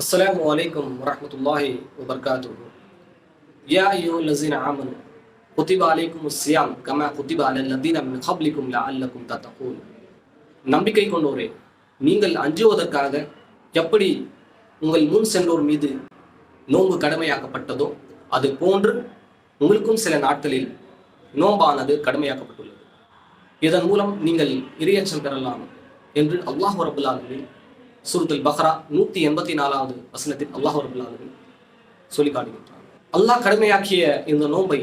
السلام عليكم ورحمة الله وبركاته يا أيها الذين آمنوا كتب عليكم الصيام كما كتب على الذين من قبلكم لعلكم تتقون நம்பிக்கை கொண்டோரே நீங்கள் அஞ்சுவதற்காக எப்படி உங்கள் முன் சென்றோர் மீது நோன்பு கடமையாக்கப்பட்டதோ அது போன்று உங்களுக்கும் சில நாட்களில் நோம்பானது கடமையாக்கப்பட்டுள்ளது இதன் மூலம் நீங்கள் இரையச்சம் பெறலாம் என்று அல்லாஹ் ரபுல் ஆலமீன் சூரத்துல் பக்ரா நூத்தி எண்பத்தி நாலாவது வசனத்தில் அல்லாஹ் ரபுல் சொல்லி காட்டுகின்றார் அல்லாஹ் கடுமையாக்கிய இந்த நோன்பை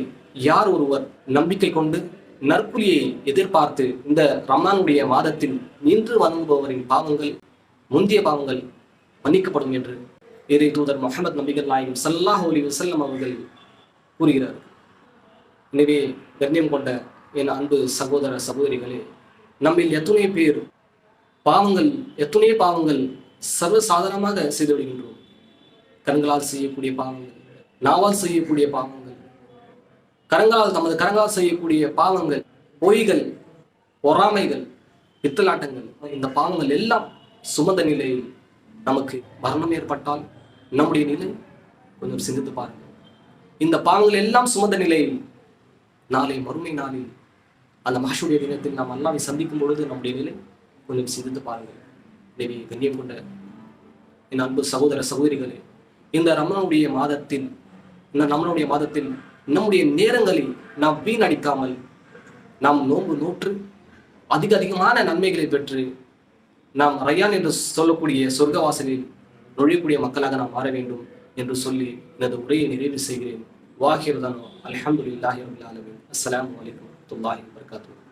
யார் ஒருவர் நம்பிக்கை கொண்டு நற்குலியை எதிர்பார்த்து இந்த ரம்மானுடைய மாதத்தில் நின்று வணங்குபவரின் பாவங்கள் முந்திய பாவங்கள் மன்னிக்கப்படும் என்று இறை தூதர் முகமது நபிகள் நாயகம் சல்லாஹ் அலி வசல்லம் அவர்கள் கூறுகிறார். எனவே கண்ணியம் கொண்ட என் அன்பு சகோதர சகோதரிகளே நம்மில் எத்தனை பேர் பாவங்கள் எத்தனையோ பாவங்கள் சர்வசாதாரணமாக செய்து விடுகின்றோம் கண்களால் செய்யக்கூடிய பாவங்கள் நாவால் செய்யக்கூடிய பாவங்கள் கரங்களால் தமது கரங்களால் செய்யக்கூடிய பாவங்கள் பொய்கள் பொறாமைகள் பித்தலாட்டங்கள் இந்த பாவங்கள் எல்லாம் சுமந்த நிலையில் நமக்கு மரணம் ஏற்பட்டால் நம்முடைய நிலை கொஞ்சம் சிந்தித்து பாருங்கள். இந்த பாவங்கள் எல்லாம் சுமந்த நிலையில் நாளை மறுமை நாளில் அந்த மகஷுடைய தினத்தில் நாம் அல்லாவை சந்திக்கும் பொழுது நம்முடைய நிலை கொஞ்சம் சிந்தித்து பாருங்கள். தேவி கண்ணியம் கொண்ட என் அன்பு சகோதர சகோதரிகளே இந்த ரமணனுடைய மாதத்தில் இந்த ரமணனுடைய மாதத்தில் நம்முடைய நேரங்களில் நாம் வீணடிக்காமல் நாம் நோன்பு நூற்று அதிக அதிகமான நன்மைகளை பெற்று நாம் ரயான் என்று சொல்லக்கூடிய சொர்க்கவாசலில் நுழையக்கூடிய மக்களாக நாம் மாற வேண்டும் என்று சொல்லி எனது உரையை நிறைவு செய்கிறேன். வாஹிர்தானோ அல்ஹம்துலில்லாஹி ரபில் அஸ்லாம் வலைக்கம் வரமத்துல்லாஹி வரஹ்மத்துல்லாஹி